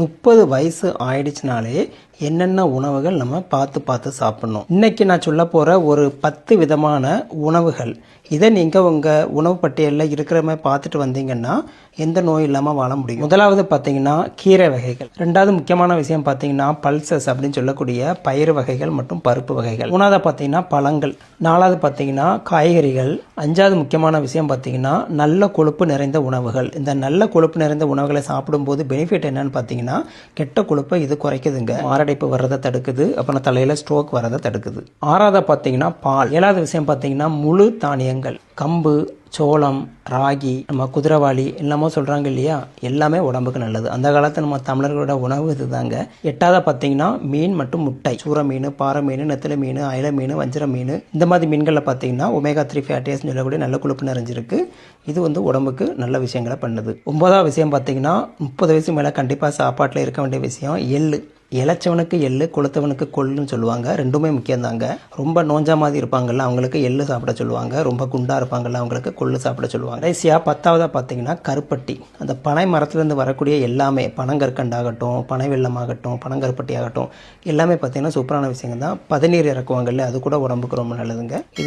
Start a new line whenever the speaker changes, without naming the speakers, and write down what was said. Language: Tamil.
முப்பது வயசு ஆயிடுச்சுனாலே என்னென்ன உணவுகள் நம்ம பார்த்து பார்த்து சாப்பிடணும். இன்னைக்கு நான் சொல்ல போகிற ஒரு பத்து விதமான உணவுகள். இதை நீங்கள் உங்கள் உணவு பட்டியலில் இருக்கிற மாதிரி பார்த்துட்டு வந்தீங்கன்னா எந்த நோய் இல்லாமல் வாழ முடியும். முதலாவது பார்த்தீங்கன்னா கீரை வகைகள். ரெண்டாவது முக்கியமான விஷயம் பார்த்தீங்கன்னா பல்சஸ் அப்படின்னு சொல்லக்கூடிய பயிறு வகைகள் மற்றும் பருப்பு வகைகள். மூணாவது பார்த்தீங்கன்னா பழங்கள். நாலாவது பார்த்தீங்கன்னா காய்கறிகள். அஞ்சாவது முக்கியமான விஷயம் பார்த்தீங்கன்னா நல்ல கொழுப்பு நிறைந்த உணவுகள். இந்த நல்ல கொழுப்பு நிறைந்த உணவுகளை சாப்பிடும்போது பெனிஃபிட் என்னன்னு பார்த்தீங்கன்னா கெட்ட கொழுப்பை இது குறைக்குதுங்க. மாரடைப்பு வர்றதை தடுக்குது. அப்புறம் தலையில் ஸ்ட்ரோக் வர்றதை தடுக்குது. ஆறாவது பார்த்தீங்கன்னா பால். ஏழாவது விஷயம் பார்த்தீங்கன்னா முழு தானியங்கள். கம்பு சோளம் ராகி நம்ம குதிரைவாளி எல்லாமோ சொல்கிறாங்க இல்லையா? எல்லாமே உடம்புக்கு நல்லது. அந்த காலத்தில் நம்ம தமிழர்களோட உணவு இதுதாங்க. எட்டாவது பார்த்தீங்கன்னா மீன் மற்றும் முட்டை. சூற மீன் பாறை மீன் நெத்தில மீன் அயல மீன் வஞ்சிர மீன். இந்த மாதிரி மீன்களில் பார்த்தீங்கன்னா ஒமேகா த்ரீ ஃபேட்டியஸ்னு சொல்லக்கூடிய நல்ல கொழுப்பு நிறைஞ்சிருக்கு இது வந்து உடம்புக்கு நல்ல விஷயங்களை பண்ணுது. ஒன்பதாவது விஷயம் பார்த்தீங்கன்னா முப்பது வயசு மேலே கண்டிப்பாக சாப்பாட்டில் இருக்க வேண்டிய விஷயம் எள்ளு. இளைச்சவனுக்கு எள்ளு கொளுத்தவனுக்கு கொள்ளுன்னு சொல்லுவாங்க. ரெண்டுமே முக்கியம்தாங்க. ரொம்ப நோஞ்சா மாதிரி இருப்பாங்கல்ல அவங்களுக்கு எள்ளு சாப்பிட சொல்லுவாங்க. ரொம்ப குண்டாக இருப்பாங்கல்ல அவங்களுக்கு கொள்ளு சாப்பிட சொல்லுவாங்க. கடைசியாக பத்தாவதாக பார்த்தீங்கன்னா கருப்பட்டி. அந்த பனை மரத்துலேருந்து வரக்கூடிய எல்லாமே பனங்கற்கண்டாகட்டும் பனை வெள்ளமாகட்டும் பனங்கருப்பட்டி ஆகட்டும் எல்லாமே பார்த்தீங்கன்னா சூப்பரான விஷயங்கள் தான் பதநீர் இறக்குவாங்கல்ல அது கூட உடம்புக்கு ரொம்ப நல்லதுங்க. இது